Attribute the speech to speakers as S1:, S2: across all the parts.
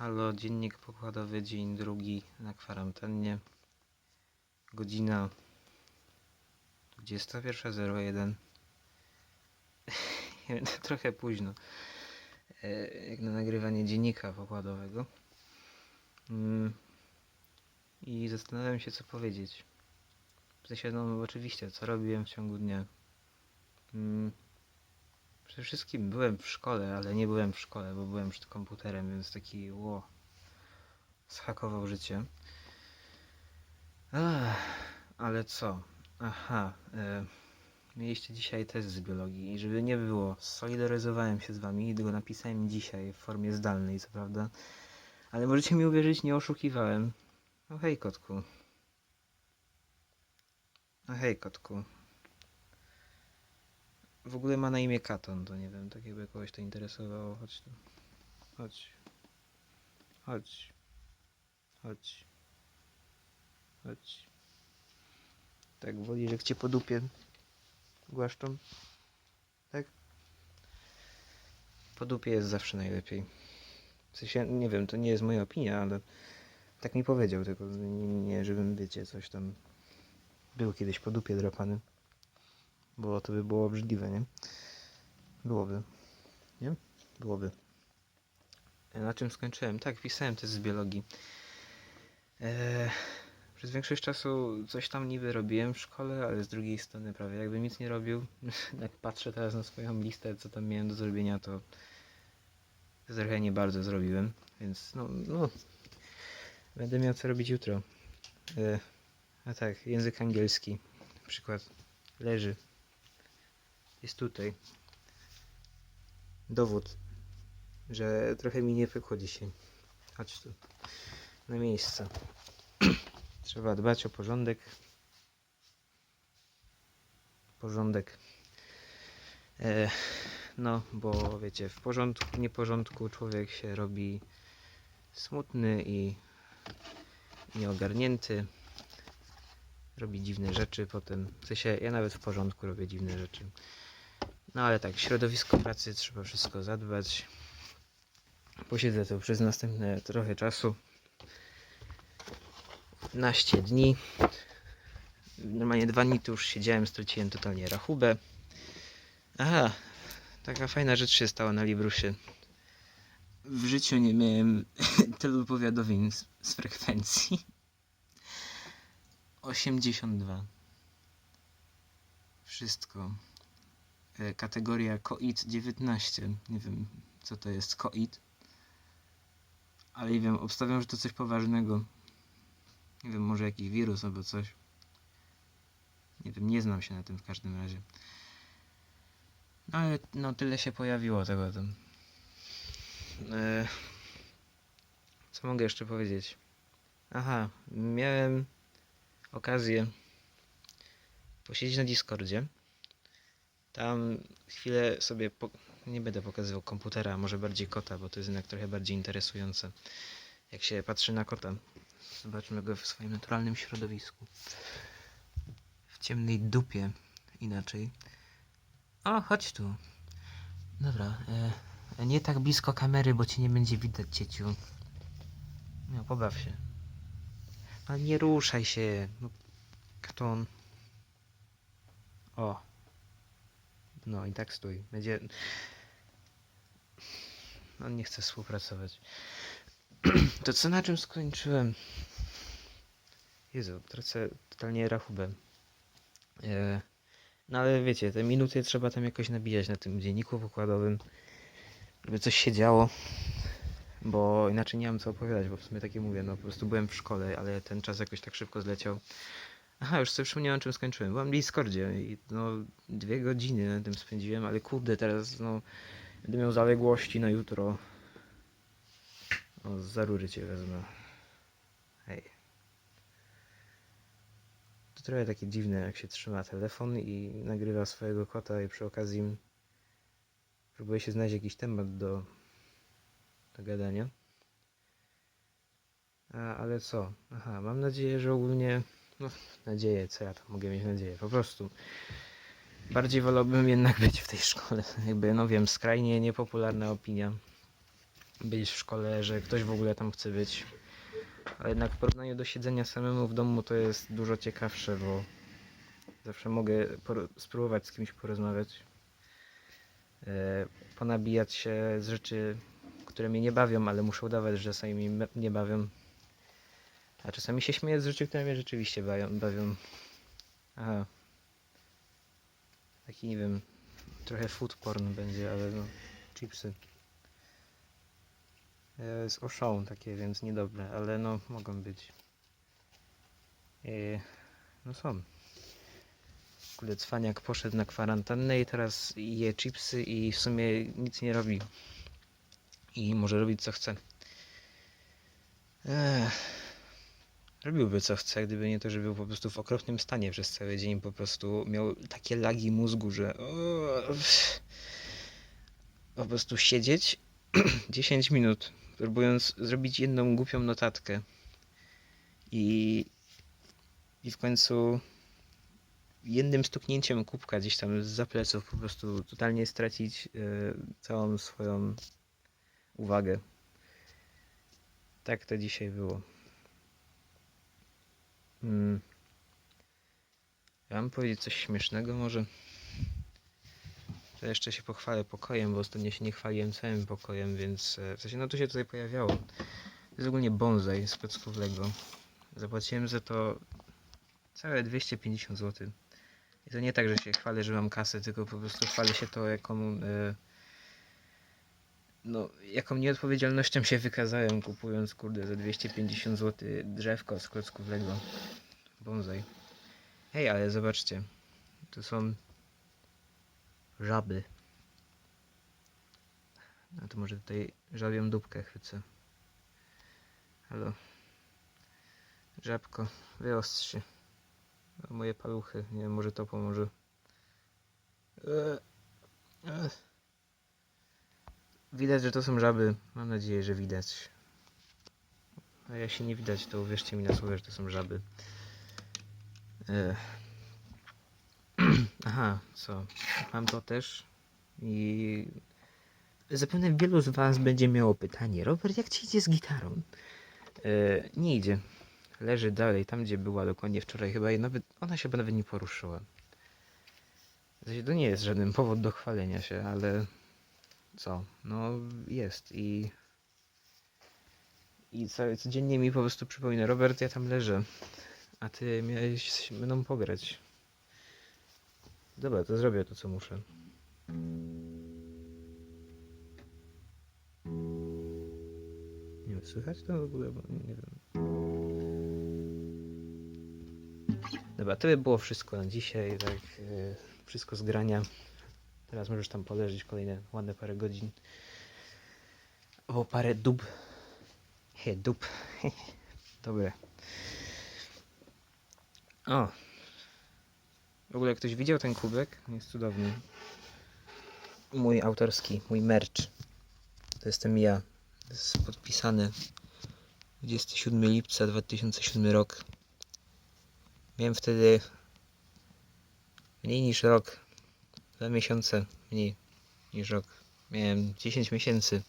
S1: Halo, dziennik pokładowy, dzień drugi na kwarantannie. Godzina 21.01. Trochę późno. e, Jak na nagrywanie dziennika pokładowego. Mm. I zastanawiam się, co powiedzieć. W sensie, no oczywiście, co robiłem w ciągu dnia. Przede wszystkim byłem w szkole, ale nie byłem w szkole, bo byłem przed komputerem, więc taki ło. Schakował życie. Ach, ale co? Aha. E, mieliście dzisiaj test z biologii i żeby nie było, solidaryzowałem się z wami i go napisałem dzisiaj w formie zdalnej, co prawda. Ale możecie mi uwierzyć, nie oszukiwałem. No hej, kotku. No hej, kotku. W ogóle ma na imię Katon, to nie wiem, tak jakby kogoś to interesowało. Chodź tu. Chodź. Chodź. Chodź. Chodź. Tak woli, że cię po dupie głaszczą? Tak? Po dupie jest zawsze najlepiej. W sensie, nie wiem, to nie jest moja opinia, ale tak mi powiedział, tylko nie, nie żebym, wiecie, coś tam był kiedyś po dupie drapany. Bo to by było obrzydliwe, nie? Byłoby. Nie? Byłoby. E, Na czym skończyłem? Tak, pisałem test z biologii. Eee, przez większość czasu coś tam niby robiłem w szkole, ale z drugiej strony prawie jakbym nic nie robił. Jak patrzę teraz na swoją listę, co tam miałem do zrobienia, to trochę nie bardzo zrobiłem, więc no, no będę miał co robić jutro. E, a tak, język angielski. Przykład leży. Jest tutaj. Dowód, że trochę mi nie pykło dzisiaj. Chodź tu. Na miejsce. Trzeba dbać o porządek. Porządek. E, no, bo wiecie, w porządku, nieporządku człowiek się robi smutny i nieogarnięty. Robi dziwne rzeczy potem. W sensie, ja nawet w porządku robię dziwne rzeczy. No ale tak, środowisko pracy trzeba wszystko zadbać. Posiedzę tu przez następne trochę czasu. Naście dni. Normalnie dwa dni tu już siedziałem, straciłem totalnie rachubę. Aha, taka fajna rzecz się stała na Librusie. W życiu nie miałem tylu powiadomień z, z frekwencji. 82. Wszystko. E, Kategoria COVID-19. Nie wiem, co to jest COVID. Ale nie wiem, obstawiam, że to coś poważnego. Nie wiem, może jakiś wirus albo coś. Nie wiem, nie znam się na tym w każdym razie. No ale no tyle się pojawiło tego tam. E, co mogę jeszcze powiedzieć? Aha, miałem okazję posiedzieć na Discordzie. Tam chwilę sobie po... nie będę pokazywał komputera, może bardziej kota, bo to jest jednak trochę bardziej interesujące. Jak się patrzy na kota. Zobaczmy go w swoim naturalnym środowisku. W ciemnej dupie inaczej. O, chodź tu. Dobra, e, nie tak blisko kamery, bo cię nie będzie widać, cieciu. No, pobaw się. Ale nie ruszaj się. No, katon. O. No i tak stój. Będzie... On nie chce współpracować. To co na czym skończyłem? Jezu, tracę totalnie rachubę. E, no ale wiecie, te minuty trzeba tam jakoś nabijać na tym dzienniku pokładowym, żeby coś się działo, bo inaczej nie mam co opowiadać, bo w sumie takie mówię, no po prostu byłem w szkole, ale ten czas jakoś tak szybko zleciał. Aha, już sobie przypomniałem, czym skończyłem. Byłem w Discordzie i no dwie godziny na tym spędziłem, ale kurde, teraz no będę miał zaległości na jutro. O, za rury cię wezmę. Hej. To trochę takie dziwne, jak się trzyma telefon i nagrywa swojego kota i przy okazji próbuje się znaleźć jakiś temat do, do gadania. A, ale co? Aha, mam nadzieję, że ogólnie no, nadzieję, co ja tam mogę mieć nadzieję, po prostu. Bardziej wolałbym jednak być w tej szkole. Jakby, no wiem, skrajnie niepopularna opinia. być w szkole, że ktoś w ogóle tam chce być. Ale jednak w porównaniu do siedzenia samemu w domu to jest dużo ciekawsze, bo zawsze mogę spróbować z kimś porozmawiać. E, ponabijać się z rzeczy, które mnie nie bawią, ale muszę udawać, że czasami mnie nie bawią. A czasami się śmieję z rzeczy, które mnie rzeczywiście bawią. bawią. Aha. Taki, nie wiem, trochę food porn będzie, ale no, chipsy. E, Z oszą takie, więc niedobre, ale no, mogą być. E, No są. Kurde, cwaniak poszedł na kwarantannę i teraz je chipsy i w sumie nic nie robi. I może robić co chce. Ech. Robiłby co chce, gdyby nie to, że był po prostu w okropnym stanie przez cały dzień. Po prostu miał takie lagi mózgu, że o, po prostu siedzieć 10 minut, próbując zrobić jedną głupią notatkę. I, i w końcu jednym stuknięciem kubka gdzieś tam z pleców po prostu totalnie stracić e, całą swoją uwagę. Tak to dzisiaj było. Mm. Ja mam powiedzieć coś śmiesznego może? To jeszcze się pochwalę pokojem, bo ostatnio się nie chwaliłem całym pokojem, więc e, w sensie no to się tutaj pojawiało. To jest ogólnie bonsai z Piotrkowego. Zapłaciłem za to całe 250 zł. I to nie tak, że się chwalę, że mam kasę, tylko po prostu chwalę się to, jaką, no, jaką nieodpowiedzialnością się wykazałem, kupując, kurde, za 250 zł drzewko z klocków Lego. Bonsai. Hej, ale zobaczcie. Tu są żaby. No to może tutaj żabią dupkę chwycę. Halo. Żabko, wyostrz się. Moje paluchy. Nie wiem, może to pomoże. Eee. Widać, że to są żaby. Mam nadzieję, że widać. A jak się nie widać, to uwierzcie mi na słowo, że to są żaby. Eee. Aha, co? Mam to też. I zapewne wielu z Was będzie miało pytanie: Robert, jak ci idzie z gitarą? Eee, nie idzie leży dalej, tam gdzie była dokładnie wczoraj, chyba i nawet, ona się nawet nie poruszyła. To nie jest żaden powód do chwalenia się, ale co, no jest i i co, codziennie mi po prostu przypomina, Robert, ja tam leżę, a ty miałeś mną pograć. Dobra, to zrobię to, co muszę. Nie wiem, słychać to w ogóle, bo nie wiem. Dobra, to by było wszystko na dzisiaj, tak, e, wszystko z grania. Teraz możesz tam poleżeć kolejne ładne parę godzin. Albo parę dób. He, dób. Dobre. O. W ogóle ktoś widział ten kubek? Jest cudowny. Mój autorski, mój merch. To jestem ja. To jest podpisany. 27 lipca 2007 rok. Miałem wtedy mniej niż rok. Dwa miesiące mniej niż rok. Miałem 10 miesięcy.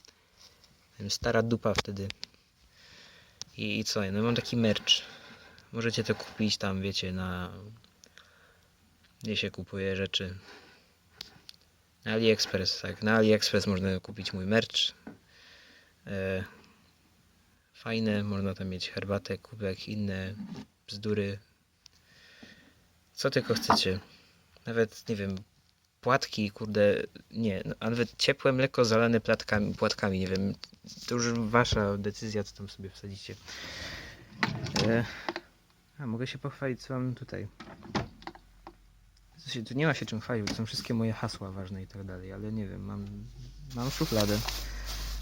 S1: Miałem stara dupa wtedy. I, i co? No mam taki merch. Możecie to kupić tam, wiecie, na... Gdzie się kupuje rzeczy. Na AliExpress, tak. Na AliExpress można kupić mój merch. E, fajne, można tam mieć herbatę, kubek, inne bzdury, co tylko chcecie. Nawet, nie wiem, płatki, kurde, nie, no, a nawet ciepłe mleko zalane platkami, płatkami, nie wiem, to już wasza decyzja, co tam sobie wsadzicie. E, a, mogę się pochwalić, co mam tutaj. Sensie, tu nie ma się czym chwalić, to są wszystkie moje hasła ważne i tak dalej, ale nie wiem, mam, mam szufladę.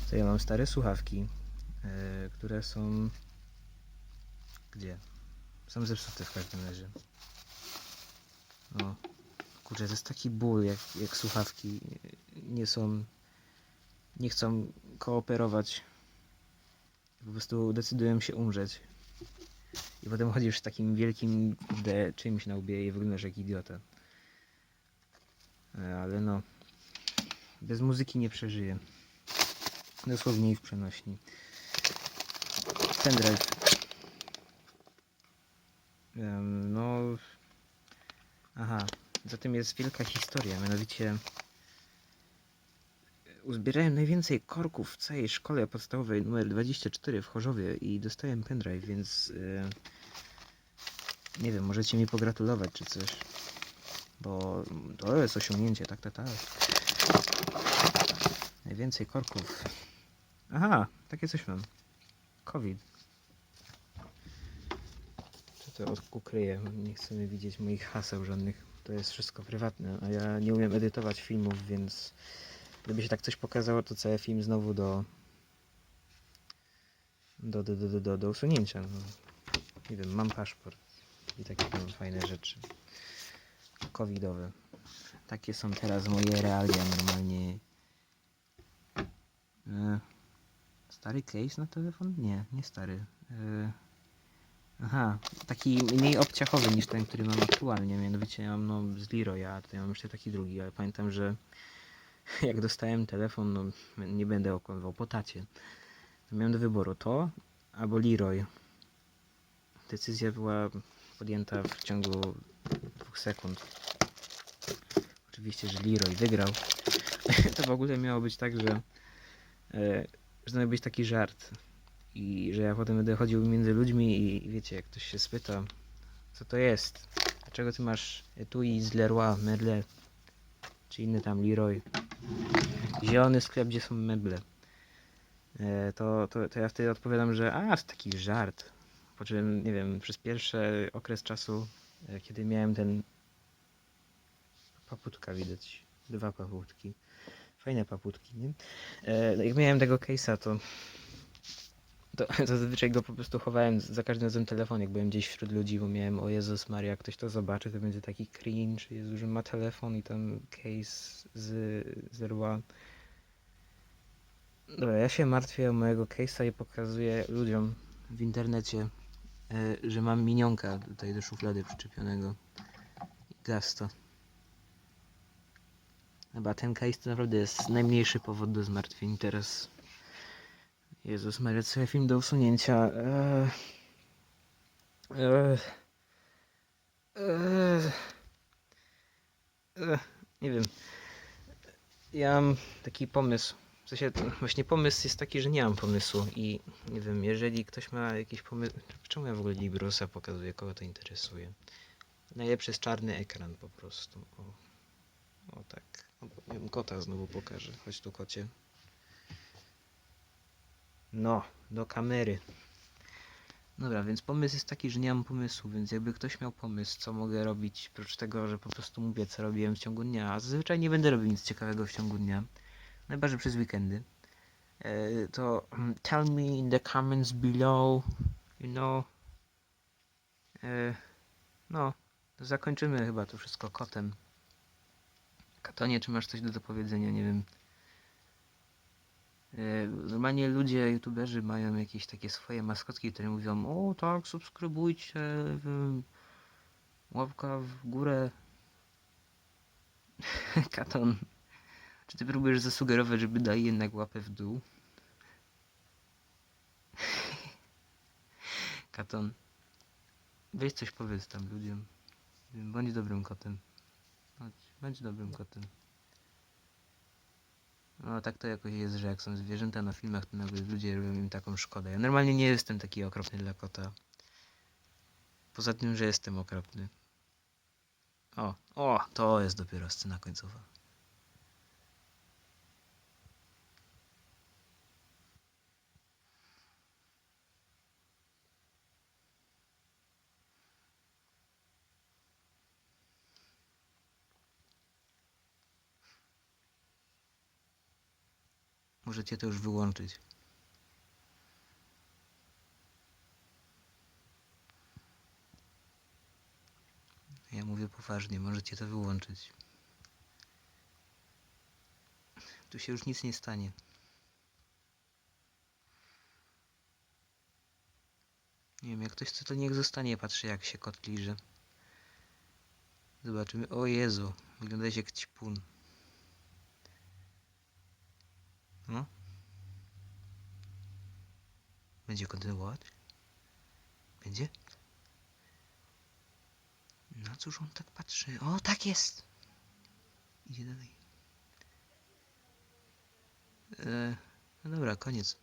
S1: Tutaj mam stare słuchawki, e, które są... Gdzie? Są zepsute w każdym razie. No, kurczę, to jest taki ból, jak, jak słuchawki nie są, nie chcą kooperować. Po prostu decydują się umrzeć. I potem chodzisz z takim wielkim kurde, czymś na łbie i wyglądasz jak idiota. E, Ale no, bez muzyki nie przeżyję. Dosłownie i w przenośni. Pendrive. Em, no. Aha. Za tym jest wielka historia, mianowicie uzbierałem najwięcej korków w całej szkole podstawowej numer 24 w Chorzowie i dostałem pendrive, więc e, nie wiem, możecie mi pogratulować czy coś. Bo to jest osiągnięcie, tak, tak, tak. Najwięcej korków. Aha, takie coś mam. COVID. Co to od ukryję? Nie chcemy widzieć moich haseł żadnych. To jest wszystko prywatne, a ja nie umiem edytować filmów, więc gdyby się tak coś pokazało, to cały film znowu do do, do, do, do, do, usunięcia. No. Nie wiem, mam paszport i takie tam fajne rzeczy covidowe. Takie są teraz moje realia normalnie. E, stary case na telefon? Nie, nie stary. E, aha, taki mniej obciachowy niż ten, który mam aktualnie. Mianowicie ja mam no, z Leroya, tutaj mam jeszcze taki drugi, ale pamiętam, że jak dostałem telefon, no nie będę okłamywał, po tacie. Miałem do wyboru to albo Leroy. Decyzja była podjęta w ciągu dwóch sekund. Oczywiście, że Leroy wygrał. to w ogóle miało być tak, że, e, że miał być taki żart. I że ja potem będę chodził między ludźmi i wiecie, jak ktoś się spyta, co to jest? Dlaczego ty masz etui z Leroy, Merle, czy inny tam Leroy? Zielony sklep, gdzie są meble. E, to, to, to ja wtedy odpowiadam, że a, to taki żart. Po czym, nie wiem, przez pierwszy okres czasu, e, kiedy miałem ten paputka widać, dwa paputki, fajne paputki, nie? E, jak miałem tego case'a, to, to, zazwyczaj go po prostu chowałem za każdym razem telefon, jak byłem gdzieś wśród ludzi, bo miałem, o Jezus Maria, jak ktoś to zobaczy, to będzie taki cringe, Jezu, że ma telefon i tam case z, z Rwa. Dobra, ja się martwię o mojego case'a i pokazuję ludziom w internecie, e, że mam minionka tutaj do szuflady przyczepionego. I Gaz to. Chyba ten case to naprawdę jest najmniejszy powód do zmartwień teraz. Jezus Maria, co ja film do usunięcia. Eee, eee, eee, nie wiem. Ja mam taki pomysł. W sensie, właśnie pomysł jest taki, że nie mam pomysłu i nie wiem, jeżeli ktoś ma jakiś pomysł... Czemu ja w ogóle Librusa pokazuję, kogo to interesuje? Najlepszy jest czarny ekran po prostu. O, o tak. O, kota znowu pokażę. Chodź tu kocie. No, do kamery. Dobra, więc pomysł jest taki, że nie mam pomysłu, więc jakby ktoś miał pomysł, co mogę robić, oprócz tego, że po prostu mówię, co robiłem w ciągu dnia, a zazwyczaj nie będę robił nic ciekawego w ciągu dnia, najbardziej przez weekendy, e, to mm, tell me in the comments below, you know, e, no, zakończymy chyba to wszystko kotem. Katonie, czy masz coś do dopowiedzenia, nie wiem. E, Normalnie ludzie, youtuberzy mają jakieś takie swoje maskotki, które mówią o tak, subskrybujcie, łapka w górę. Katon, czy ty próbujesz zasugerować, żeby dali jednak łapę w dół? Katon, weź coś powiedz tam ludziom. Bądź dobrym kotem. Chodź, bądź dobrym kotem. No tak to jakoś jest, że jak są zwierzęta na filmach, to nagle ludzie robią im taką szkodę. Ja normalnie nie jestem taki okropny dla kota. Poza tym, że jestem okropny. O, o, to jest dopiero scena końcowa. Możecie to już wyłączyć. Ja mówię poważnie, możecie to wyłączyć. Tu się już nic nie stanie. Nie wiem, jak ktoś chce, to niech zostanie, patrzy jak się kot liże. Zobaczymy. O Jezu, wygląda jak ćpun. No. Będzie kontynuować? Będzie? Na no cóż on tak patrzy? O, tak jest! Idzie dalej. E, no dobra, koniec.